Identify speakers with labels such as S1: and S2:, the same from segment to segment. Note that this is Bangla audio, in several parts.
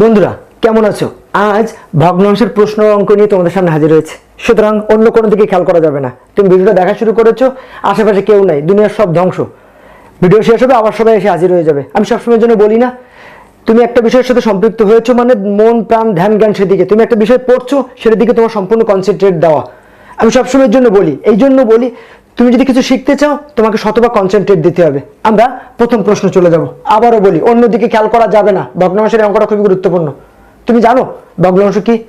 S1: বন্ধুরা, কেমন আছো? আজ ভগ্নাংশের প্রশ্ন অঙ্ক নিয়ে তোমাদের সামনে হাজির হয়েছে। সুতরাং অন্য কোনো দিকে খেয়াল করা যাবে না। তুমি ভিডিওটা দেখা শুরু করেছ, আশেপাশে কেউ নাই, দুনিয়ার সব ধ্বংস। ভিডিও শেষ হবে, আবার সবাই এসে হাজির হয়ে যাবে। আমি সবসময়ের জন্য বলি না, তুমি একটা বিষয়ের সাথে সম্পৃক্ত হয়েছো মানে মন, প্রাণ, ধ্যান, জ্ঞান সেদিকে। তুমি একটা বিষয় পড়ছো, সেটার দিকে তোমার সম্পূর্ণ কনসেন্ট্রেট দেওয়া। আমি সবসময়ের জন্য বলি এই জন্য বলি তুমি যদি কিছু শিখতে চাও, তোমাকে শতভাগ কনসেন্ট্রেট দিতে হবে। আমরা প্রথম প্রশ্ন চলে যাব। আবারও বলি, অন্যদিকে খেয়াল করা যাবে না। ভগ্নাংশের অঙ্কটা খুবই গুরুত্বপূর্ণ। তুমি জানো, ভগ্নাংশ কি?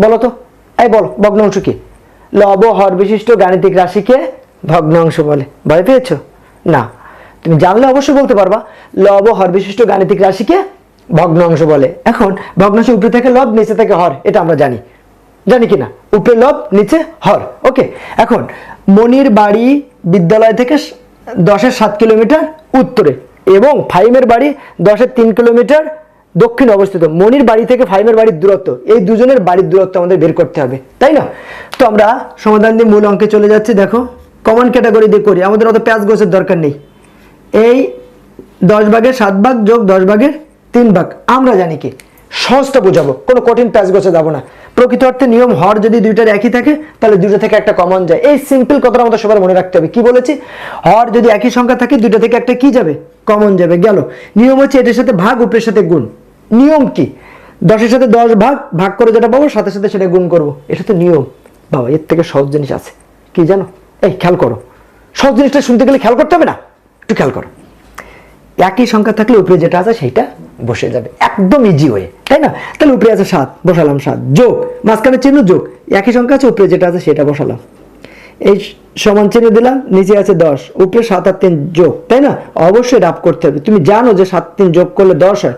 S1: বলো তো। এই বলো, ভগ্নাংশ কি? লব হর বিশিষ্ট গাণিতিক রাশিকে ভগ্নাংশ বলে। ভয় পেয়েছ? না। তুমি জানলে অবশ্যই বলতে পারবা, লব হর বিশিষ্ট গাণিতিক রাশিকে ভগ্নাংশ বলে। এখন ভগ্নাংশ উপরে থেকে লব, নিচে থেকে হর, এটা আমরা জানি। জানি কি না উপরে লব, নিচে হর। ওকে এখন মনির বাড়ি বিদ্যালয় থেকে দশের সাত কিলোমিটার উত্তরে এবং ফাইমের বাড়ি দশের তিন কিলোমিটার দক্ষিণে অবস্থিত। মনির বাড়ি থেকে ফাইমের বাড়ির দূরত্ব, এই দুজনের বাড়ির দূরত্ব আমাদের বের করতে হবে, তাই না? তো আমরা সমাধান দিয়ে মূল অঙ্কে চলে যাচ্ছি, দেখো। কমন ক্যাটাগরি দিয়ে করি, আমাদের অত প্যাঁচ গোছের দরকার নেই। এই দশ ভাগের সাত ভাগ যোগ দশ ভাগের তিন ভাগ, আমরা জানি কি? সহজটা বোঝাবো, কোনো কঠিন প্যাচ গোছে যাব না। প্রকৃত অর্থে নিয়ম হর যদি দুইটার একই থাকে, তাহলে দুইটা থেকে একটা কমন যায়। এই সিম্পল কথাটা আমাদের সবার মনে রাখতে হবে। কি বলেছি? হর যদি একই সংখ্যা থাকে, দুইটা থেকে একটা কি যাবে? কমন যাবে। গেল। নিয়ম হচ্ছে এটার সাথে ভাগ, উপরের সাথে গুণ। নিয়ম কি? দশের সাথে দশ ভাগ ভাগ করে যেটা পাবো সাথে সাথে সেটা গুণ করব। এটা তো নিয়ম। বাবা, এর থেকে সহজ জিনিস আছে। কি জানো? এই, খেয়াল করো। সহজ জিনিসটা শুনতে গেলে খেয়াল করতে হবে না? একটু খেয়াল করো। একই সংখ্যা থাকলে উপরে যেটা আছে সেইটা বসে যাবে। একদম ইজি হয়ে তাই না? তাহলে উপরে আছে সাত, বসালাম সাত। যোগ, মাঝখানে চিহ্ন যোগ। একই সংখ্যা আছে, উপরে যেটা আছে সেটা বসালাম। এই সমান চিহ্ন দিলাম, নিচে আছে দশ, উপরে সাত আর তিন যোগ, তাই না? অবশ্যই রাপ করতে হবে। তুমি জানো যে সাত, তিন যোগ করলে দশ হয়।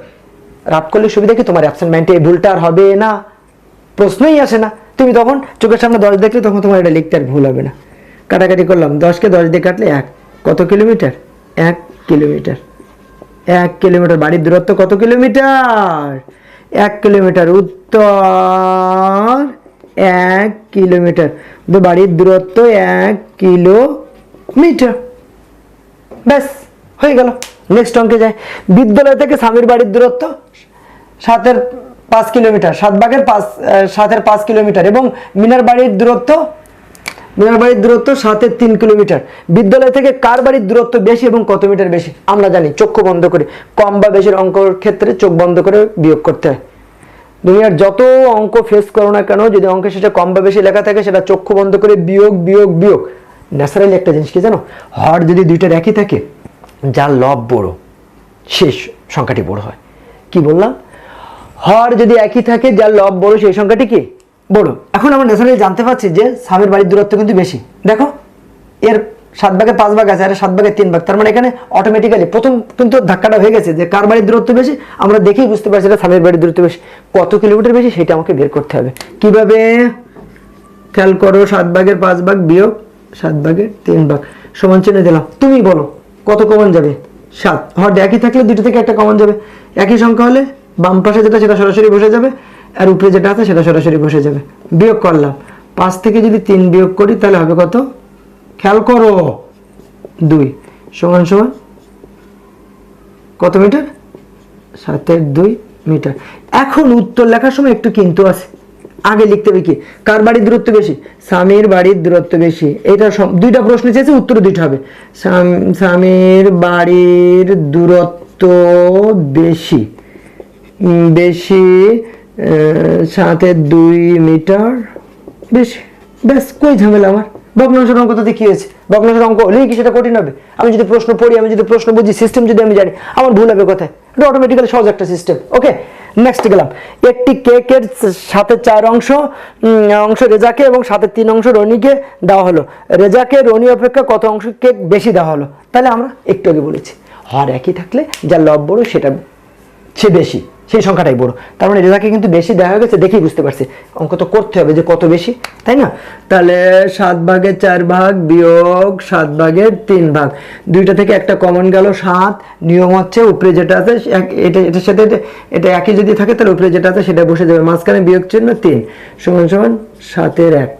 S1: রাপ করলে সুবিধা কি? তোমার অ্যাবসেন্ট মাইন্ডে এই ভুলটা আর হবে না। প্রশ্নই আসে না। তুমি তখন চোখের সামনে দশ দেখলে তখন তোমার এটা লিখতে আর ভুল হবে না। কাটাকাটি করলাম। দশকে দশ দিয়ে কাটলে এক। কত কিলোমিটার? এক কিলোমিটার। এক কিলোমিটার, বাড়ির দূরত্ব কত কিলোমিটার? এক কিলোমিটার উত্তর, এক কিলোমিটার। বাড়ির দূরত্ব এক কিলোমিটার। ব্যাস, হয়ে গেল। নেক্সট অঙ্কে যায় বিদ্যালয় থেকে স্বামীর বাড়ির দূরত্ব সাতের পাঁচ কিলোমিটার, সাত ভাগের পাঁচ সাতের পাঁচ কিলোমিটার এবং মিনার বাড়ির দূরত্ব মিনার বাড়ির দূরত্ব সাতের তিন কিলোমিটার। বিদ্যালয় থেকে কার বাড়ির দূরত্ব বেশি এবং কত মিটার বেশি? আমরা জানি চক্ষু বন্ধ করে। কম বা বেশির অঙ্কর ক্ষেত্রে চোখ বন্ধ করে বিয়োগ করতে হয়। দুনিয়ার যত অঙ্ক ফেস করো না কেন, যদি অঙ্কের সেটা কম বা বেশি লেখা থাকে, সেটা চক্ষু বন্ধ করে বিয়োগ বিয়োগ বিয়োগ। ন্যাচারালি একটা জিনিস কি জানো? হর যদি দুইটার একই থাকে, যার লব বড়, শেষ সংখ্যাটি বড় হয়। কি বললাম? হর যদি একই থাকে, যার লব বড়, সেই সংখ্যাটি কি? বড়। এখন আমরা ন্যাচারালি জানতে পারছি যে স্বামীর বাড়ির দূরত্ব কিন্তু বেশি। দেখো, এর সাত ভাগে পাঁচ ভাগ আছে, আর সাত ভাগে তিন ভাগ। তার মানে এখানে অটোমেটিক্যালি প্রথম কিন্তু ধাক্কাটা হয়ে গেছে যে কার বাড়ির দূরত্ব বেশি, আমরা দেখেই বুঝতে পারছি এটা স্বামীর বাড়ির দূরত্ব বেশি। কত কিলোমিটার বেশি সেটা আমাকে বের করতে হবে। কীভাবে? খেয়াল করো, সাত ভাগের পাঁচ ভাগ বিয়োগ সাত ভাগের তিন ভাগ। সমান চিহ্ন দিলাম। তুমি বলো, কত কমন যাবে? সাত। হর একই থাকলে দুটো থেকে একটা কমন যাবে। একই সংখ্যা হলে বাম পাশে যেটা সেটা সরাসরি বসে যাবে। আর উপরে যেটা আছে সেটা সরাসরি বসে যাবে। বিয়োগ করলাম। পাঁচ থেকে যদি তিন বিয়োগ করি, তাহলে হবে কত? খেয়াল করো। দুই সমান সমান কত মিটার? সাতের দুই মিটার। এখন উত্তর লেখার সময় একটু কিন্তু আছে। আগে লিখতে হবে কি? কার বাড়ির দূরত্ব বেশি? স্বামীর বাড়ির দূরত্ব বেশি। এটা দুইটা প্রশ্ন চেয়েছে, উত্তর দুইটা হবে। স্বামীর বাড়ির দূরত্ব বেশি। বেশি সাতের দুই মিটার। বেশ, ব্যাস, কই ঝামেলা আমার? ভগ্নাংশের অঙ্কটাতে কি হয়েছে? ভগ্নাংশের অঙ্ক হলেই কি সেটা কঠিন হবে? আমি যদি প্রশ্ন পড়ি, আমি যদি প্রশ্ন বুঝি সিস্টেম যদি আমি জানি, আমার ভুল হবে কোথায়? এটা অটোমেটিক্যালি সহজ একটা সিস্টেম ওকে নেক্সট গেলাম। একটি কেকের সাথে চার অংশ অংশ রেজাকে এবং সাথে তিন অংশ রনিকে দেওয়া হলো। রেজাকে, রনি অপেক্ষা কত অংশ কেক বেশি দেওয়া হলো? তাহলে আমরা একটু আগে বলেছি। হর একই থাকলে যা লব বড় সেটা সে বেশি, সেই সংখ্যাটাই বড়। তার মানে রেজাকে কিন্তু বেশি দেওয়া হয়ে গেছে দেখেই বুঝতে পারছি। অঙ্ক তো করতে হবে যে কত বেশি, তাই না? তাহলে সাত ভাগের চার ভাগ বিয়োগ সাত ভাগের তিন ভাগ। দুইটা থেকে একটা কমন গেল সাত, নিয়ম হচ্ছে উপরে যেটা আছে এটা, এটার সাথে এটা- একই যদি থাকে, তাহলে উপরে যেটা আছে সেটা বসে যাবে। মাঝখানে বিয়োগ চিহ্ন তিন। সমান সমান সাতের এক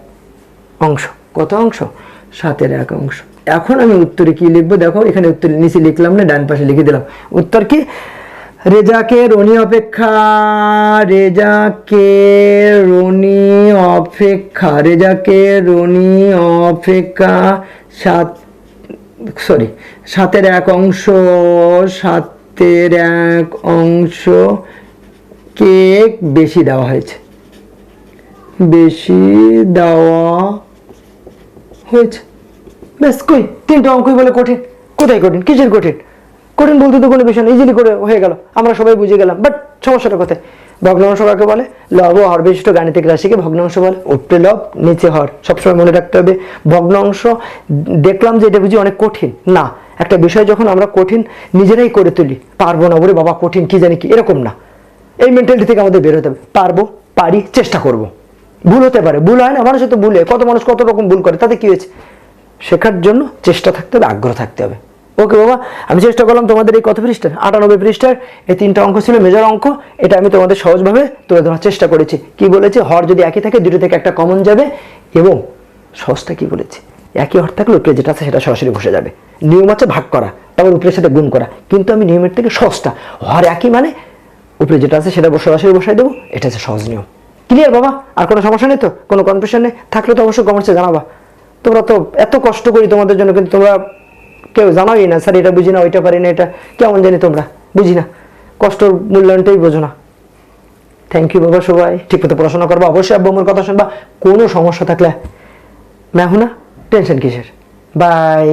S1: অংশ। কত অংশ? সাতের এক অংশ। এখন আমি উত্তরে কি লিখব? দেখো, এখানে উত্তর নিচে লিখলাম না, ডান পাশে লিখে দিলাম। উত্তর কি? রেজাকে রনি অপেক্ষা, রেজাকে রনি অপেক্ষা, রেজাকে রনি অপেক্ষা, সাত সরি সাতের এক অংশ, সাতের এক অংশ কেক বেশি দেওয়া হয়েছে। বেশি দেওয়া হয়েছে। ব্যাস, কই? তিনটা অঙ্কই বলে কঠিন। কোথায় কঠিন? কিসের কঠিন? কঠিন বলতে তো কোনো বিষয় ইজিলি করে হয়ে গেল। আমরা সবাই বুঝে গেলাম। বাট সমস্যাটা কোথায়? ভগ্নাংশ কাকে বলে? লব ও হর বিশিষ্ট গাণিতিক রাশিকে ভগ্নাংশ বলে। উপরে লব, নিচে হর। সবসময় মনে রাখতে হবে, ভগ্নাংশ, দেখলাম যে এটা বুঝি অনেক কঠিন। না, একটা বিষয় যখন আমরা কঠিন, নিজেরাই করে তুলি। পারব না বলে বাবা, কঠিন, কি জানি কি, এরকম না। এই মেন্টালিটি থেকে আমাদের বের হতে হবে। পারব, পারি, চেষ্টা করব। ভুল হতে পারে। ভুল হয় না, মানুষের তো ভুলে। কত মানুষ কত রকম ভুল করে, তাতে কি হয়েছে? শেখার জন্য চেষ্টা থাকতে হবে, আগ্রহ থাকতে হবে। ওকে বাবা, আমি চেষ্টা করলাম তোমাদের এই কত পৃষ্ঠার? আটানব্বই পৃষ্ঠার এই তিনটা অঙ্ক ছিল মেজর অঙ্ক, এটা আমি তোমাদের সহজভাবে তুলে ধরার চেষ্টা করেছি। কি বলেছে? হর যদি একই থাকে, দুটো থেকে একটা কমন যাবে এবং সহজটা কি বলেছি? একই হর থাকলে উপরে যেটা আছে সেটা সরাসরি বসে যাবে। নিয়ম আছে ভাগ করা, তারপর উপরের সাথে গুণ করা। কিন্তু আমি নিয়মের থেকে সহজটা, হর একই মানে উপরে যেটা আছে সেটা সরাসরি বসাই দেবো, এটা হচ্ছে সহজ নিয়ম। ক্লিয়ার বাবা? আর কোনো সমস্যা নেই তো? কোনো কনফিউশন নেই? থাকলে তো অবশ্যই কমেন্টসে জানাবা। তোমরা তো এত কষ্ট করি তোমাদের জন্য, কিন্তু তোমরা কেউ জানাই না, স্যার, এটা বুঝি না ওইটা পারি না এটা কেমন জানি তোমরা? বুঝি না কষ্টর মূল্যায়নটাই বোঝো না থ্যাংক ইউ বাবা, সবাই। ঠিক মতো পড়াশোনা করবা, অবশ্যই আব্বু কথা শুনবা। কোনো সমস্যা থাকলে ম্যাহুনা টেনশন কিসের? বাই